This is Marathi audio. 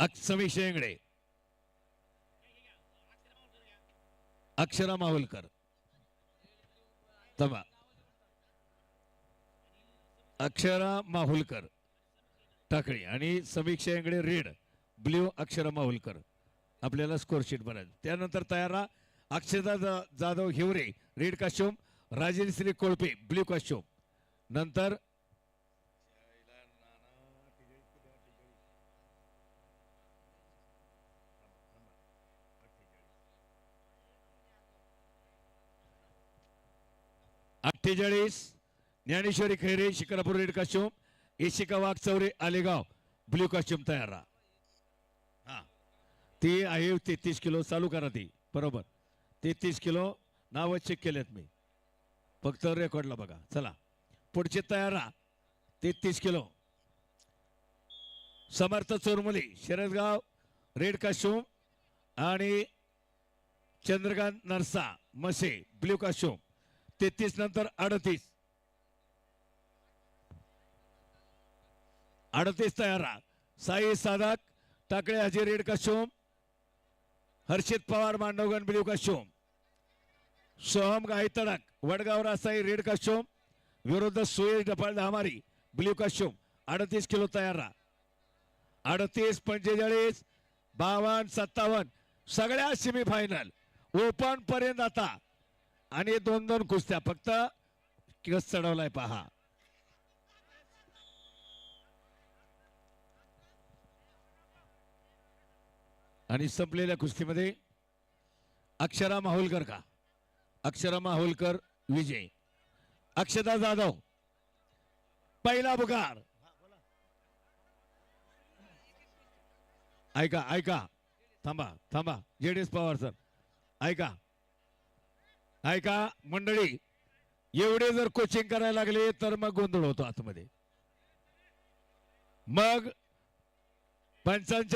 अक- समीक्षा शेंगडे अक्षरा माहुलकर तमा अक्षरा माहुलकर टाकळी आणि समीक्षा शेंगडे रेड ब्ल्यू अक्षरा माहुलकर आपल्याला स्कोरशीट बनायचं त्यानंतर तयार राहा. Akshata Jadhav Hiware red costume Rajeshri Kolpe blue costume नंतर अठ्ठेचाळीस Dnyaneshwari Khaire Shikarapur red costume Eshika Wagh Chaure Alegaon blue costume तयार राहा. हा. ती आहे तेहतीस किलो चालू करा ती. बरोबर. तेहतीस किलो नावं चेक केलेत मी. फक्त रेकॉर्डला बघा. चला. पुढचे तयार राहा. तेहतीस किलो. समर्थ चोरमली शरदगाव रेड काश्योम आणि चंद्रकांत नरसा मसे ब्ल्यू काश्योम तेहतीस नंतर अडतीस. अडतीस तयार राहा. Sai Sadhak Takale Haji red costume Harshit Pawar Mandavgan blue costume Soham Gaytadak Wadgaon Rasai red costume विरुद्ध सुयश डपाळ धामारी ब्ल्यू काश्योम अडतीस किलो तयार राहा. अडतीस पंचेचाळीस बावन्न सत्तावन्न. सगळ्या सेमीफायनल ओपन पर्यंत आता. आणि दोन दोन कुस्त्या फक्त किस चढवलाय पहा. आणि संपलेल्या कुस्तीमध्ये अक्षरा माहुलकर का? अक्षरा माहुलकर विजय. अक्षता जाधव पहिला बुकार ऐका ऐका. थांबा थांबा. JDS Pawar sir. ऐका. ऐका मंडळी एवढे जर कोचिंग करायला लागले तर मग गोंधळ होतो आतमध्ये. मग पंचांच्या